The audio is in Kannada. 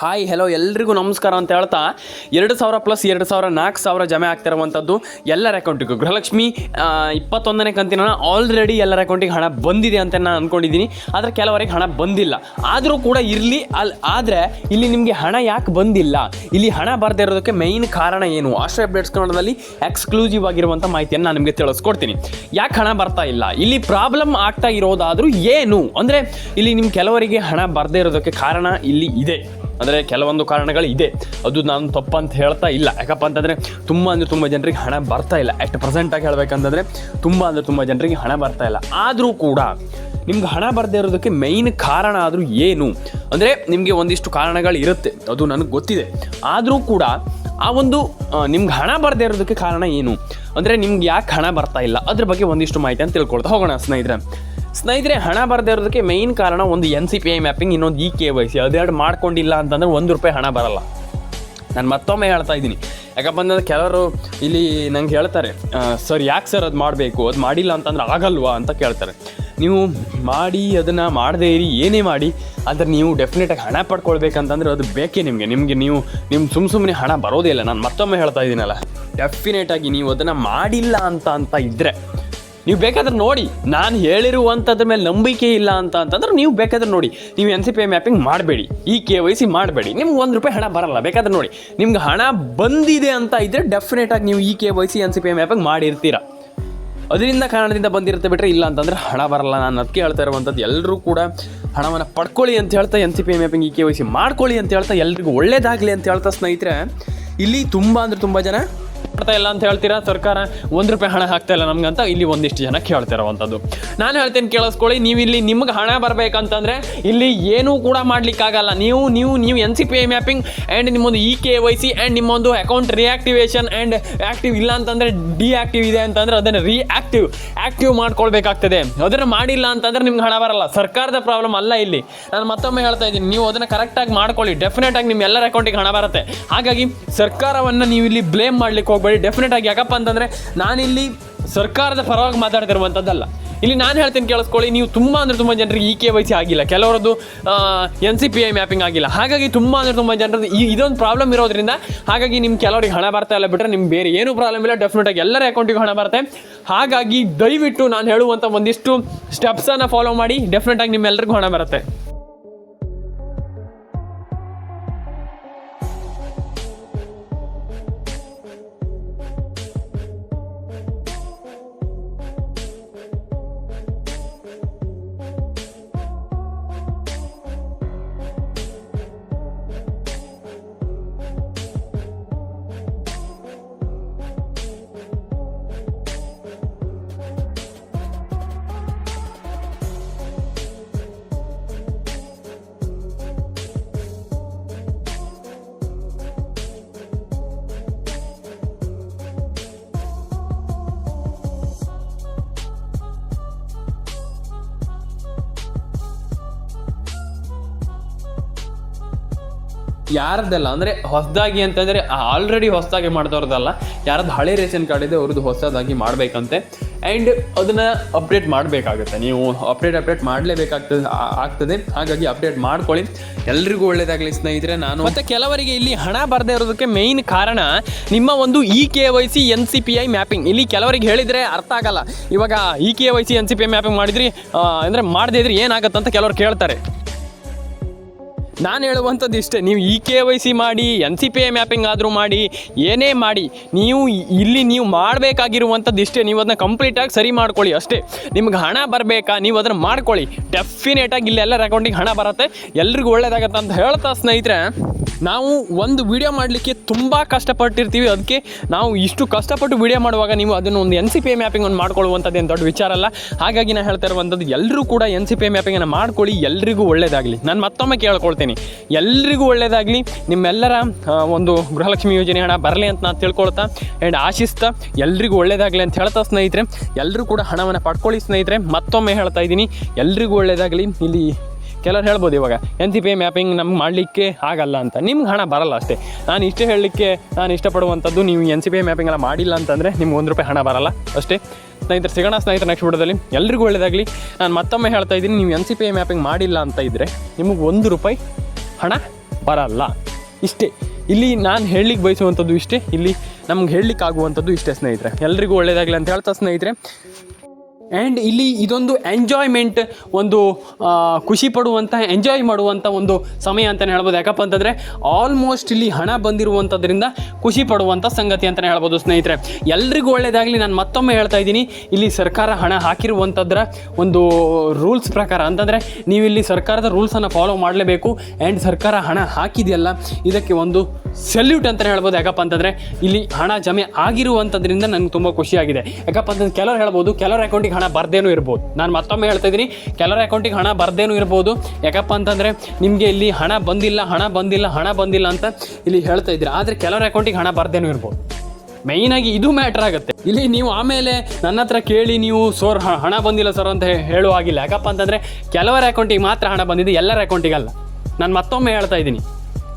ಹಾಯ್ ಹೆಲೋ ಎಲ್ರಿಗೂ ನಮಸ್ಕಾರ ಅಂತ ಹೇಳ್ತಾ ಎರಡು ಸಾವಿರ ಪ್ಲಸ್ ಎರಡು ಸಾವಿರ ನಾಲ್ಕು ಸಾವಿರ ಜಮೆ ಆಗ್ತಿರುವಂಥದ್ದು ಎಲ್ಲರ ಅಕೌಂಟಿಗೂ ಗೃಹಲಕ್ಷ್ಮಿ ಇಪ್ಪತ್ತೊಂದನೇ ಕಂತಿನ ಆಲ್ರೆಡಿ ಎಲ್ಲರ ಅಕೌಂಟಿಗೆ ಹಣ ಬಂದಿದೆ ಅಂತ ನಾನು ಅಂದ್ಕೊಂಡಿದ್ದೀನಿ ಆದರೆ ಕೆಲವರಿಗೆ ಹಣ ಬಂದಿಲ್ಲ. ಆದರೂ ಕೂಡ ಇರಲಿ ಅಲ್ಲಿ ಆದರೆ ಇಲ್ಲಿ ನಿಮಗೆ ಹಣ ಯಾಕೆ ಬಂದಿಲ್ಲ? ಇಲ್ಲಿ ಹಣ ಬರದೇ ಇರೋದಕ್ಕೆ ಮೇಯ್ನ್ ಕಾರಣ ಏನು? ಆಶ್ರಯ ಅಪ್ಡೇಟ್ಸ್ ಕನ್ನಡದಲ್ಲಿ ಎಕ್ಸ್ಕ್ಲೂಸಿವ್ ಆಗಿರುವಂಥ ಮಾಹಿತಿಯನ್ನು ನಾನು ನಿಮಗೆ ತಿಳಿಸ್ಕೊಡ್ತೀನಿ. ಯಾಕೆ ಹಣ ಬರ್ತಾ ಇಲ್ಲ? ಇಲ್ಲಿ ಪ್ರಾಬ್ಲಮ್ ಆಗ್ತಾ ಇರೋದಾದರೂ ಏನು? ಅಂದರೆ ಇಲ್ಲಿ ನಿಮ್ಮ ಕೆಲವರಿಗೆ ಹಣ ಬರದೇ ಇರೋದಕ್ಕೆ ಕಾರಣ ಇಲ್ಲಿ ಇದೆ. ಅಂದರೆ ಕೆಲವೊಂದು ಕಾರಣಗಳು ಇದೆ. ಅದು ನಾನು ತಪ್ಪಂತ ಹೇಳ್ತಾ ಇಲ್ಲ. ಯಾಕಪ್ಪ ಅಂತಂದರೆ ತುಂಬ ಅಂದರೆ ತುಂಬ ಜನರಿಗೆ ಹಣ ಬರ್ತಾ ಇಲ್ಲ. ಎಷ್ಟು ಪ್ರೆಸೆಂಟಾಗಿ ಹೇಳಬೇಕಂತಂದರೆ ತುಂಬ ಅಂದರೆ ತುಂಬ ಜನರಿಗೆ ಹಣ ಬರ್ತಾ ಇಲ್ಲ. ಆದರೂ ಕೂಡ ನಿಮ್ಗೆ ಹಣ ಬರದೇ ಇರೋದಕ್ಕೆ ಮೈನ್ ಕಾರಣ ಆದರೂ ಏನು? ಅಂದರೆ ನಿಮಗೆ ಒಂದಿಷ್ಟು ಕಾರಣಗಳು ಇರುತ್ತೆ. ಅದು ನನಗೆ ಗೊತ್ತಿದೆ. ಆದರೂ ಕೂಡ ಆ ಒಂದು ನಿಮ್ಗೆ ಹಣ ಬರದೇ ಇರೋದಕ್ಕೆ ಕಾರಣ ಏನು? ಅಂದರೆ ನಿಮ್ಗೆ ಯಾಕೆ ಹಣ ಬರ್ತಾ ಇಲ್ಲ? ಅದ್ರ ಬಗ್ಗೆ ಒಂದಿಷ್ಟು ಮಾಹಿತಿ ಅಂತ ತಿಳ್ಕೊಳ್ತಾ ಹೋಗೋಣ ಸ್ನೇಹಿತರೆ. ಸ್ನೇಹಿತರೆ, ಹಣ ಬರದೇ ಇರೋದಕ್ಕೆ ಮೈನ್ ಕಾರಣ ಒಂದು N C P I mapping ಇನ್ನೊಂದು ಇ ಕೆ ವೈ ಸಿ ಅದೆರಡು ಮಾಡ್ಕೊಂಡಿಲ್ಲ ಅಂತಂದ್ರೆ ಒಂದು ರೂಪಾಯಿ ಹಣ ಬರಲ್ಲ. ನಾನು ಮತ್ತೊಮ್ಮೆ ಹೇಳ್ತಾ ಇದ್ದೀನಿ. ಯಾಕಪ್ಪ ಅಂತಂದ್ರೆ ಕೆಲವರು ಇಲ್ಲಿ ನಂಗೆ ಹೇಳ್ತಾರೆ ಸರ್, ಯಾಕೆ ಸರ್ ಅದು ಮಾಡಬೇಕು? ಅದು ಮಾಡಿಲ್ಲ ಅಂತಂದ್ರೆ ಆಗಲ್ವಾ? ಅಂತ ಕೇಳ್ತಾರೆ. ನೀವು ಮಾಡಿ, ಅದನ್ನು ಮಾಡದೇ ಇರಿ, ಏನೇ ಮಾಡಿ, ಆದರೆ ನೀವು ಡೆಫಿನೆಟಾಗಿ ಹಣ ಪಡ್ಕೊಳ್ಬೇಕಂತಂದ್ರೆ ಅದು ಬೇಕೇ ನಿಮಗೆ. ನಿಮಗೆ ನೀವು ನಿಮ್ಮ ಸುಮ್ಮ ಸುಮ್ಮನೆ ಹಣ ಬರೋದೇ ಇಲ್ಲ. ನಾನು ಮತ್ತೊಮ್ಮೆ ಹೇಳ್ತಾ ಇದ್ದೀನಲ್ಲ ಡೆಫಿನೆಟಾಗಿ ನೀವು ಅದನ್ನು ಮಾಡಿಲ್ಲ ಅಂತ ಅಂತ ಇದ್ದರೆ ನೀವು ಬೇಕಾದ್ರೆ ನೋಡಿ, ನಾನು ಹೇಳಿರುವಂಥದ್ರ ಮೇಲೆ ನಂಬಿಕೆ ಇಲ್ಲ ಅಂತ ಅಂತಂದ್ರೆ ನೀವು ಬೇಕಾದ್ರೆ ನೋಡಿ, ನೀವು N C P I mapping ಮಾಡಬೇಡಿ, ಈ ಕೆ ವೈ ಸಿ ಮಾಡಬೇಡಿ, ನಿಮ್ಗೆ ಒಂದು ರೂಪಾಯಿ ಹಣ ಬರಲ್ಲ, ಬೇಕಾದ್ರೆ ನೋಡಿ. ನಿಮ್ಗೆ ಹಣ ಬಂದಿದೆ ಅಂತ ಇದ್ದರೆ ಡೆಫಿನೆಟಾಗಿ ನೀವು E K Y C N C P I mapping ಮಾಡಿರ್ತೀರ. ಅದರಿಂದ ಕಾರಣದಿಂದ ಬಂದಿರುತ್ತೆ ಬಿಟ್ಟರೆ ಇಲ್ಲ ಅಂತಂದ್ರೆ ಹಣ ಬರಲ್ಲ. ನಾನು ಅದಕ್ಕೆ ಹೇಳ್ತಾ ಇರುವಂಥದ್ದು ಎಲ್ಲರೂ ಕೂಡ ಹಣವನ್ನು ಪಡ್ಕೊಳ್ಳಿ ಅಂತ ಹೇಳ್ತಾ N C P mapping E K Y C ಮಾಡ್ಕೊಳ್ಳಿ ಅಂತ ಹೇಳ್ತಾ ಎಲ್ರಿಗೂ ಒಳ್ಳೇದಾಗಲಿ ಅಂತ ಹೇಳ್ತಾ ಸ್ನೇಹಿತರೆ, ಇಲ್ಲಿ ತುಂಬ ಅಂದರೆ ತುಂಬ ಜನ ಮಾಡ್ತಾ ಇಲ್ಲ ಅಂತ ಹೇಳ್ತೀರಾ? ಸರ್ಕಾರ ಒಂದು ರೂಪಾಯಿ ಹಣ ಹಾಕ್ತಾ ಇಲ್ಲ ನಮ್ಗೆ ಅಂತ ಇಲ್ಲಿ ಒಂದಿಷ್ಟು ಜನ ಕೇಳ್ತಿರೋವಂಥದ್ದು. ನಾನು ಹೇಳ್ತೇನೆ ಕೇಳಿಸ್ಕೊಳ್ಳಿ ನೀವು ಇಲ್ಲಿ ನಿಮ್ಗೆ ಹಣ ಬರಬೇಕಂತಂದ್ರೆ ಇಲ್ಲಿ ಏನೂ ಕೂಡ ಮಾಡ್ಲಿಕ್ಕಾಗಲ್ಲ. ನೀವು ನೀವು ನೀವು N C P I mapping and ನಿಮ್ಮೊಂದು E K Y C and ನಿಮ್ಮೊಂದು ಅಕೌಂಟ್ ರಿಯಾಕ್ಟಿವೇಷನ್ ಆ್ಯಂಡ್ ಆ್ಯಕ್ಟಿವ್ ಇಲ್ಲ ಅಂತಂದರೆ ಡಿಆಕ್ಟಿವ್ ಇದೆ ಅಂತಂದ್ರೆ ಅದನ್ನು ರಿಆಕ್ಟಿವ್ ಆ್ಯಕ್ಟಿವ್ ಮಾಡ್ಕೊಳ್ಬೇಕಾಗ್ತದೆ. ಅದನ್ನು ಮಾಡಿಲ್ಲ ಅಂತಂದ್ರೆ ನಿಮ್ಗೆ ಹಣ ಬರಲ್ಲ. ಸರ್ಕಾರದ ಪ್ರಾಬ್ಲಮ್ ಅಲ್ಲ ಇಲ್ಲಿ. ನಾನು ಮತ್ತೊಮ್ಮೆ ಹೇಳ್ತಾ ಇದ್ದೀನಿ, ನೀವು ಅದನ್ನು ಕರೆಕ್ಟಾಗಿ ಮಾಡ್ಕೊಳ್ಳಿ. ಡೆಫಿನೆಟ್ ಆಗಿ ನಿಮ್ಮ ಎಲ್ಲರ ಅಕೌಂಟಿಗೆ ಹಣ ಬರುತ್ತೆ. ಹಾಗಾಗಿ ಸರ್ಕಾರವನ್ನು ನೀವು ಇಲ್ಲಿ ಬ್ಲೇಮ್ ಮಾಡ್ಲಿಕ್ಕೆ ಹೋಗಬೇಡಿ. ಡೆಫಿನೆಟ್ ಆಗಿ, ಯಾಕಪ್ಪ ಅಂತಂದರೆ ನಾನಿಲ್ಲಿ ಸರ್ಕಾರದ ಪರವಾಗಿ ಮಾತಾಡ್ತಿರುವಂಥದ್ದಲ್ಲ ಇಲ್ಲಿ ನಾನು ಹೇಳ್ತೀನಿ ಕೇಳಿಸ್ಕೊಳ್ಳಿ, ನೀವು ತುಂಬ ಅಂದ್ರೆ ತುಂಬ ಜನರಿಗೆ ಇ ಕೆ ವೈ ಸಿ ಆಗಿಲ್ಲ. ಕೆಲವರದ್ದು N C P I mapping ಆಗಿಲ್ಲ. ಹಾಗಾಗಿ ತುಂಬ ಅಂದ್ರೆ ತುಂಬ ಜನರದ್ದು ಈ ಇದೊಂದು ಪ್ರಾಬ್ಲಮ್ ಇರೋದ್ರಿಂದ ಹಾಗಾಗಿ ನಿಮ್ಮ ಕೆಲವರಿಗೆ ಹಣ ಬರ್ತಾ ಇಲ್ಲ ಬಿಟ್ಟರೆ ನಿಮ್ಗೆ ಬೇರೆ ಏನೂ ಪ್ರಾಬ್ಲಮ್ ಇಲ್ಲ. ಡೆಫಿನೆಟ್ ಆಗಿ ಎಲ್ಲರ ಅಕೌಂಟಿಗೆ ಹಣ ಬರುತ್ತೆ. ಹಾಗಾಗಿ ದಯವಿಟ್ಟು ನಾನು ಹೇಳುವಂಥ ಒಂದಿಷ್ಟು ಸ್ಟೆಪ್ಸನ್ನು ಫಾಲೋ ಮಾಡಿ. ಡೆಫಿನೆಟ್ ಆಗಿ ನಿಮ್ಮೆಲ್ಲರಿಗೂ ಹಣ ಬರುತ್ತೆ. ಯಾರದ್ದಲ್ಲ, ಅಂದರೆ ಹೊಸದಾಗಿ ಅಂತಂದರೆ ಆಲ್ರೆಡಿ ಹೊಸದಾಗಿ ಮಾಡಿದವ್ರದ್ದಲ್ಲ, ಯಾರದ್ದು ಹಳೆ ರೇಷನ್ ಕಾರ್ಡ್ ಇದೆ ಅವ್ರದ್ದು ಹೊಸದಾಗಿ ಮಾಡಬೇಕಂತೆ. ಆ್ಯಂಡ್ ಅದನ್ನು ಅಪ್ಡೇಟ್ ಮಾಡಬೇಕಾಗುತ್ತೆ. ನೀವು ಅಪ್ಡೇಟ್ ಅಪ್ಡೇಟ್ ಮಾಡಲೇಬೇಕಾಗ್ತದೆ ಆಗ್ತದೆ. ಹಾಗಾಗಿ ಅಪ್ಡೇಟ್ ಮಾಡ್ಕೊಳ್ಳಿ. ಎಲ್ರಿಗೂ ಒಳ್ಳೇದಾಗಲಿ ಸ್ನೇಹಿತರೆ, ನಾನು ಮತ್ತು ಕೆಲವರಿಗೆ ಇಲ್ಲಿ ಹಣ ಬರದೇ ಇರೋದಕ್ಕೆ ಮೇಯ್ನ್ ಕಾರಣ ನಿಮ್ಮ ಒಂದು E K Y C N C P I mapping ಇಲ್ಲಿ ಕೆಲವರಿಗೆ ಹೇಳಿದರೆ ಅರ್ಥ ಆಗಲ್ಲ. ಇವಾಗ E K Y C N C P I mapping ಮಾಡಿದ್ರಿ ಅಂದರೆ ಮಾಡದೇ ಇದ್ರೆ ಏನಾಗುತ್ತೆ ಅಂತ ಕೆಲವರು ಕೇಳ್ತಾರೆ. ನಾನು ಹೇಳುವಂಥದ್ದು ಇಷ್ಟೇ, ನೀವು ಇ ಕೆ ವೈ ಸಿ ಮಾಡಿ, N C P I mapping ಆದರೂ ಮಾಡಿ, ಏನೇ ಮಾಡಿ, ನೀವು ಇಲ್ಲಿ ನೀವು ಮಾಡಬೇಕಾಗಿರುವಂಥದ್ದು ಇಷ್ಟೇ, ನೀವು ಅದನ್ನ ಕಂಪ್ಲೀಟಾಗಿ ಸರಿ ಮಾಡ್ಕೊಳ್ಳಿ ಅಷ್ಟೇ. ನಿಮ್ಗೆ ಹಣ ಬರಬೇಕಾ, ನೀವು ಅದನ್ನು ಮಾಡ್ಕೊಳ್ಳಿ. ಡೆಫಿನೇಟಾಗಿ ಇಲ್ಲೆಲ್ಲರ ಅಕೌಂಟಿಗೆ ಹಣ ಬರುತ್ತೆ. ಎಲ್ರಿಗೂ ಒಳ್ಳೇದಾಗತ್ತೆ ಅಂತ ಹೇಳ್ತಾ ಸ್ನೇಹಿತರೆ ನಾವು ಒಂದು ವಿಡಿಯೋ ಮಾಡಲಿಕ್ಕೆ ತುಂಬ ಕಷ್ಟಪಟ್ಟಿರ್ತೀವಿ. ಅದಕ್ಕೆ ನಾವು ಇಷ್ಟು ಕಷ್ಟಪಟ್ಟು ವಿಡಿಯೋ ಮಾಡುವಾಗ ನೀವು ಅದನ್ನು ಒಂದು N C P A mapping ಒಂದು ಮಾಡ್ಕೊಳ್ಳುವಂಥದ್ದು ಏನು ದೊಡ್ಡ ವಿಚಾರ ಅಲ್ಲ. ಹಾಗಾಗಿ ನಾನು ಹೇಳ್ತಾ ಇರುವಂಥದ್ದು ಎಲ್ಲರೂ ಕೂಡ ಎನ್ ಸಿ ಪಿ ಎ ಮ್ಯಾಪಿಂಗನ್ನು ಮಾಡ್ಕೊಳ್ಳಿ, ಎಲ್ರಿಗೂ ಒಳ್ಳೇದಾಗಲಿ. ನಾನು ಮತ್ತೊಮ್ಮೆ ಕೇಳ್ಕೊಳ್ತೀನಿ. ಎಲ್ರಿಗೂ ಒಳ್ಳೇದಾಗಲಿ. ನಿಮ್ಮೆಲ್ಲರ ಒಂದು ಗೃಹಲಕ್ಷ್ಮಿ ಯೋಜನೆ ಹಣ ಬರಲಿ ಅಂತ ನಾನು ತಿಳ್ಕೊಳ್ತಾ ಆ್ಯಂಡ್ ಆಶಿಸ್ತಾ ಎಲ್ರಿಗೂ ಒಳ್ಳೇದಾಗಲಿ ಅಂತ ಹೇಳ್ತಾ ಸ್ನೇಹಿತರೆ. ಎಲ್ಲರೂ ಕೂಡ ಹಣವನ್ನು ಪಡ್ಕೊಳ್ಳಿ ಸ್ನೇಹಿತರೆ. ಮತ್ತೊಮ್ಮೆ ಹೇಳ್ತಾ ಇದ್ದೀನಿ, ಎಲ್ರಿಗೂ ಒಳ್ಳೇದಾಗಲಿ. ಇಲ್ಲಿ ಕೆಲವ್ರು ಹೇಳ್ಬೋದು ಇವಾಗ ಎನ್ ಸಿ ಪಿ ಮ್ಯಾಪಿಂಗ್ ನಮ್ಗೆ ಮಾಡಲಿಕ್ಕೆ ಆಗಲ್ಲ ಅಂತ. ನಿಮ್ಗೆ ಹಣ ಬರಲ್ಲ ಅಷ್ಟೇ. ನಾನು ಇಷ್ಟೇ ಹೇಳಲಿಕ್ಕೆ ನಾನು ಇಷ್ಟಪಡುವಂಥದ್ದು ನೀವು ಎನ್ ಸಿ ಪಿ ಮ್ಯಾಪಿಂಗ್ ಎಲ್ಲ ಮಾಡಿಲ್ಲ ಅಂತಂದರೆ ನಿಮ್ಗೆ ಒಂದು ರೂಪಾಯಿ ಹಣ ಬರಲ್ಲ ಅಷ್ಟೇ. ಸ್ನೇಹಿತರೆ, ಸಿಗೋಣ ಸ್ನೇಹಿತರ ನೆಕ್ಸ್ಟ್ ವಿಡಿಯೋದಲ್ಲಿ. ಎಲ್ರಿಗೂ ಒಳ್ಳೆಯದಾಗಲಿ ನಾನು ಮತ್ತೊಮ್ಮೆ ಹೇಳ್ತಾ ಇದ್ದೀನಿ, ನೀವು ಎನ್ ಸಿ ಪಿ ಮ್ಯಾಪಿಂಗ್ ಮಾಡಿಲ್ಲ ಅಂತ ಇದ್ದರೆ ನಿಮಗೆ ಒಂದು ರೂಪಾಯಿ ಹಣ ಬರಲ್ಲ. ಇಷ್ಟೇ. ಇಲ್ಲಿ ನಾನು ಹೇಳಲಿಕ್ಕೆ ಬಯಸುವಂಥದ್ದು ಇಷ್ಟೇ. ಇಲ್ಲಿ ನಮ್ಗೆ ಹೇಳಲಿಕ್ಕೆ ಆಗುವಂಥದ್ದು ಇಷ್ಟೇ ಸ್ನೇಹಿತರೆ. ಎಲ್ರಿಗೂ ಒಳ್ಳೆಯದಾಗಲಿ ಅಂತ ಹೇಳ್ತಾ ಸ್ನೇಹಿತರೆ. ಆ್ಯಂಡ್ ಇಲ್ಲಿ ಇದೊಂದು ಎಂಜಾಯ್ಮೆಂಟ್ ಒಂದು ಖುಷಿ ಪಡುವಂಥ ಎಂಜಾಯ್ ಮಾಡುವಂಥ ಒಂದು ಸಮಯ ಅಂತಲೇ ಹೇಳ್ಬೋದು. ಯಾಕಪ್ಪ ಅಂತಂದರೆ ಆಲ್ಮೋಸ್ಟ್ ಇಲ್ಲಿ ಹಣ ಬಂದಿರುವಂಥದ್ರಿಂದ ಖುಷಿ ಪಡುವಂಥ ಸಂಗತಿ ಅಂತಲೇ ಹೇಳ್ಬೋದು ಸ್ನೇಹಿತರೆ. ಎಲ್ರಿಗೂ ಒಳ್ಳೆಯದಾಗಲಿ ನಾನು ಮತ್ತೊಮ್ಮೆ ಹೇಳ್ತಾ ಇದ್ದೀನಿ, ಇಲ್ಲಿ ಸರ್ಕಾರ ಹಣ ಹಾಕಿರುವಂಥದ್ರ ಒಂದು ರೂಲ್ಸ್ ಪ್ರಕಾರ. ಅಂತಂದರೆ ನೀವು ಇಲ್ಲಿ ಸರ್ಕಾರದ ರೂಲ್ಸನ್ನು ಫಾಲೋ ಮಾಡಲೇಬೇಕು. ಆ್ಯಂಡ್ ಸರ್ಕಾರ ಹಣ ಹಾಕಿದೆಯಲ್ಲ, ಇದಕ್ಕೆ ಒಂದು ಸೆಲ್ಯೂಟ್ ಅಂತಲೇ ಹೇಳ್ಬೋದು. ಯಾಕಪ್ಪ ಅಂತಂದರೆ ಇಲ್ಲಿ ಹಣ ಜಮೆ ಆಗಿರುವಂಥದ್ರಿಂದ ನನಗೆ ತುಂಬ ಖುಷಿಯಾಗಿದೆ. ಯಾಕಪ್ಪ ಅಂತಂದ್ರೆ ಕೆಲವರು ಹೇಳ್ಬೋದು, ಕೆಲವ್ರ ಅಕೌಂಟಿಗೆ ಹಣ ಬರ್ದೇನೂ ಇರ್ಬೋದು. ನಾನು ಮತ್ತೊಮ್ಮೆ ಹೇಳ್ತಾ ಇದ್ದೀನಿ, ಕೆಲವರ ಅಕೌಂಟಿಗೆ ಹಣ ಬರ್ದೇನೂ ಇರ್ಬೋದು. ಯಾಕಪ್ಪ ಅಂತಂದರೆ ನಿಮಗೆ ಇಲ್ಲಿ ಹಣ ಬಂದಿಲ್ಲ ಹಣ ಬಂದಿಲ್ಲ ಹಣ ಬಂದಿಲ್ಲ ಅಂತ ಇಲ್ಲಿ ಹೇಳ್ತಾ ಇದ್ದೀರಿ. ಆದರೆ ಕೆಲವರ ಅಕೌಂಟಿಗೆ ಹಣ ಬರ್ದೇನೂ ಇರ್ಬೋದು. ಮೇಯ್ನಾಗಿ ಇದು ಮ್ಯಾಟ್ರ್ ಆಗುತ್ತೆ. ಇಲ್ಲಿ ನೀವು ಆಮೇಲೆ ನನ್ನ ಹತ್ರ ಕೇಳಿ ನೀವು, ಸೋರ್ ಹಣ ಬಂದಿಲ್ಲ ಸರ್ ಅಂತ ಹೇಳುವಾಗಿಲ್ಲ ಯಾಕಪ್ಪ ಅಂತಂದರೆ ಕೆಲವರ ಅಕೌಂಟಿಗೆ ಮಾತ್ರ ಹಣ ಬಂದಿದೆ ಎಲ್ಲರ ಅಕೌಂಟಿಗೆ ಅಲ್ಲ. ನಾನು ಮತ್ತೊಮ್ಮೆ ಹೇಳ್ತಾ ಇದ್ದೀನಿ.